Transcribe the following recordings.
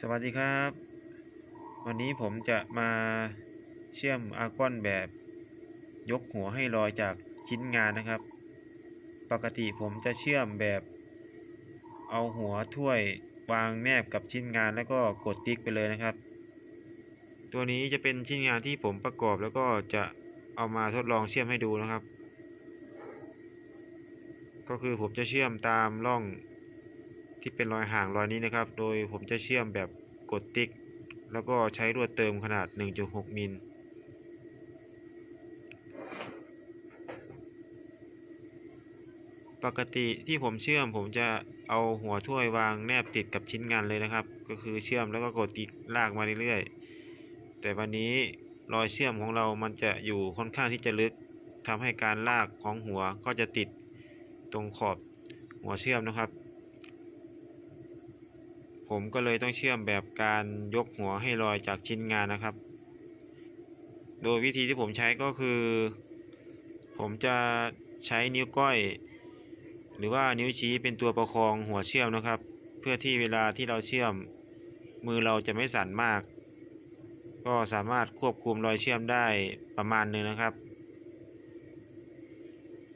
สวัสดีครับ วันนี้ผมจะมาเชื่อมอาร์กอนแบบยกหัวให้ลอยจากชิ้นงานนะครับ ปกติผมจะเชื่อมแบบเอาหัวถ้วยวางแนบกับชิ้นงานแล้วก็กดติ๊กไปเลยนะครับ ตัวนี้จะเป็นชิ้นงานที่ผมประกอบแล้วก็จะเอามาทดลองเชื่อมให้ดูนะครับ ก็คือผมจะเชื่อมตามร่อง ที่เป็นรอยห่างรอยนี้นะครับ โดยผมจะเชื่อมแบบกดติ๊ก แล้วก็ใช้ลวดเติมขนาด 1.6 มิลปกติที่ผมเชื่อมผมจะเอาหัวถ้วยวางแนบติดกับชิ้นงานเลยนะครับ ก็คือเชื่อมแล้วก็กดติ๊กลากมาเรื่อยๆ แต่วันนี้รอยเชื่อมของเรามันจะอยู่ค่อนข้างที่จะลึกทำให้การลากของหัวก็จะติดตรงขอบหัวเชื่อมนะครับ ผมก็เลยต้องเชื่อมแบบการยกหัวให้ลอยจากชิ้นงานนะครับ โดยวิธีที่ผมใช้ก็คือ ผมจะใช้นิ้วก้อย หรือว่านิ้วชี้เป็นตัวประคองหัวเชื่อมนะครับ เพื่อที่เวลาที่เราเชื่อม มือเราจะไม่สั่นมาก ก็สามารถควบคุมรอยเชื่อมได้ประมาณหนึงนะครับ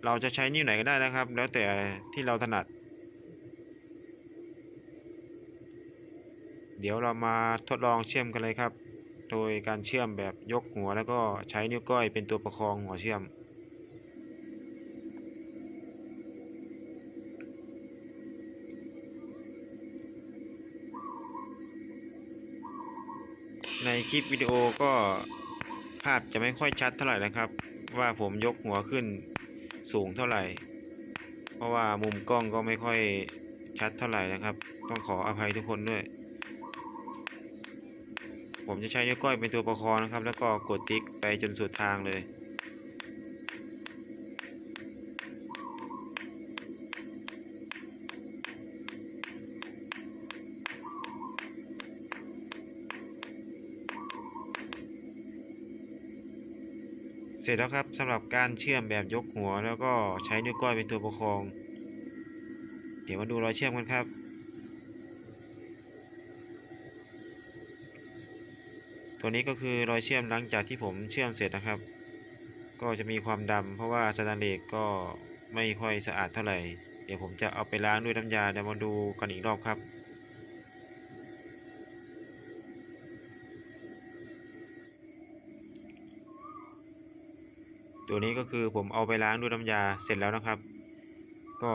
เราจะใช้นิ้วไหนก็ได้นะครับ แล้วแต่ที่เราถนัด เดี๋ยวเรามาทดลองเชื่อมกันเลยครับ โดยการเชื่อมแบบยกหัวแล้วก็ใช้นิ้วก้อยเป็นตัวประคองหัวเชื่อม ในคลิปวิดีโอก็ภาพจะไม่ค่อยชัดเท่าไหร่นะครับ ว่าผมยกหัวขึ้นสูงเท่าไหร่ เพราะว่ามุมกล้องก็ไม่ค่อยชัดเท่าไหร่นะครับ ต้องขออภัยทุกคนด้วย ผมจะใช้นิ้วก้อยเป็นตัวประคองนะครับ แล้วก็กดติ๊กไปจนสุดทางเลย เสร็จแล้วครับสำหรับการเชื่อมแบบยกหัว แล้วก็ใช้นิ้วก้อยเป็นตัวประคอง เดี๋ยวมาดูรอยเชื่อมกันครับ ตัวนี้ก็คือรอยเชื่อมหลังจากที่ผมเชื่อมเสร็จนะครับ ก็จะมีความดำเพราะว่าสแตนเลสก็ไม่ค่อยสะอาดเท่าไหร่ เดี๋ยวผมจะเอาไปล้างด้วยน้ำยาเดี๋ยวมาดูกันอีกรอบครับตัวนี้ก็คือผมเอาไปล้างด้วยน้ำยาเสร็จแล้วนะครับ ก็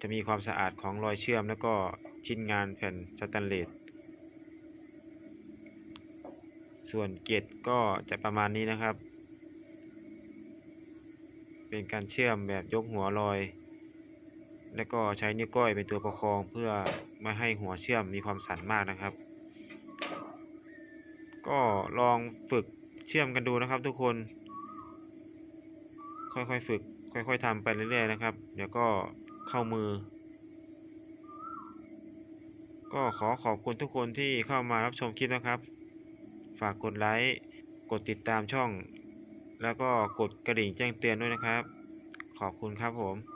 จะมีความสะอาดของรอยเชื่อมแล้วก็ชิ้นงานแผ่นสแตนเลส ส่วนเกล็ดก็จะประมาณนี้นะครับ เป็นการเชื่อมแบบยกหัวลอย แล้วก็ใช้นิ้วก้อยเป็นตัวประคองเพื่อไม่ให้หัวเชื่อมมีความสั่นมากนะครับ ก็ลองฝึกเชื่อมกันดูนะครับทุกคน ค่อยๆฝึก ค่อยๆทำไปเรื่อยๆนะครับ เดี๋ยวก็เข้ามือ ก็ขอขอบคุณทุกคนที่เข้ามารับชมคลิปนะครับ ฝากกดไลค์ กดติดตามช่อง แล้วก็กดกระดิ่งแจ้งเตือนด้วยนะครับ ขอบคุณครับผม